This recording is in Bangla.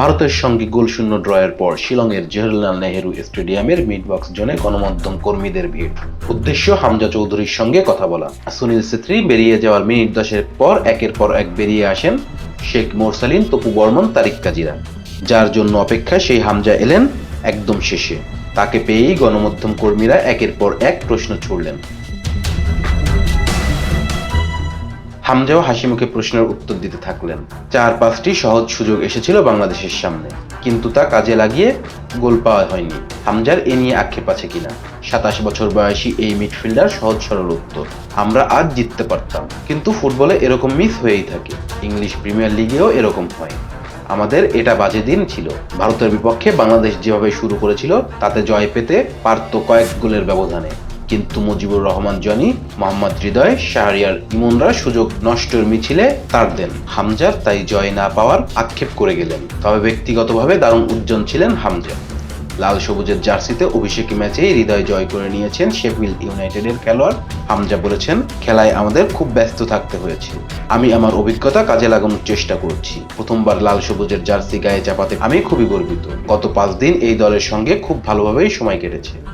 ভারতের সঙ্গে গোলশূন্য ড্রয়ের পর শিলংয়ের জওহরলাল নেহেরু স্টেডিয়ামের মিড বক্স জোনে গণমাধ্যম কর্মীদের ভিড়। উদ্দেশ্য, হামজা চৌধুরীর সঙ্গে কথা বলা। সুনীল ছেত্রী, বেরিয়ে যাওয়ার মিনিট দশের পর একের পর এক বেরিয়ে আসেন শেখ মোরসালিন, তপু বর্মন, তারিক কাজিরা। যার জন্য অপেক্ষা সেই হামজা এলেন একদম শেষে। তাকে পেয়েই গণমাধ্যম কর্মীরা একের পর এক প্রশ্ন ছুড়লেন। হামজাও হাসি মুখে প্রশ্নের উত্তর দিতে থাকলেন। চার পাঁচটি সহজ সুযোগ এসেছিল বাংলাদেশের সামনে, কিন্তু তা কাজে লাগিয়ে গোল পাওয়া হয়নি। হামজার এ নিয়ে আক্ষেপ আছে কিনা? সাতাশ বছর বয়সী এই মিডফিল্ডার সহজ সরল উত্তর, আমরা আজ জিততে পারতাম। কিন্তু ফুটবলে এরকম মিস হয়েই থাকে। ইংলিশ প্রিমিয়ার লিগেও এরকম হয়। আমাদের এটা বাজে দিন ছিল। ভারতের বিপক্ষে বাংলাদেশ যেভাবে শুরু করেছিল, তাতে জয় পেতে পারত কয়েক গোলের ব্যবধানে। কিন্তু মুজিবুর রহমান জনি, মোহাম্মদ হৃদয়, শাহরিয়ার ইমনরা সুযোগ নষ্টের মিছিলে তার দেন। হামজার তাই জয় না পাওয়ার আক্ষেপ করে গেলেন। তবে ব্যক্তিগতভাবে দারুণ উজ্জ্বল ছিলেন হামজা। লাল সবুজের জার্সিতে অভিষেকী ম্যাচেই হৃদয় জয় করে নিয়েছেন শেফিল্ড ইউনাইটেডের খেলোয়াড়। হামজা বলেছেন, খেলায় আমাদের খুব ব্যস্ত থাকতে হয়েছে। আমি আমার অভিজ্ঞতা কাজে লাগানোর চেষ্টা করছি। প্রথমবার লাল সবুজের জার্সি গায়ে চাপাতে আমি খুবই গর্বিত। গত পাঁচ দিন এই দলের সঙ্গে খুব ভালোভাবেই সময় কেটেছে।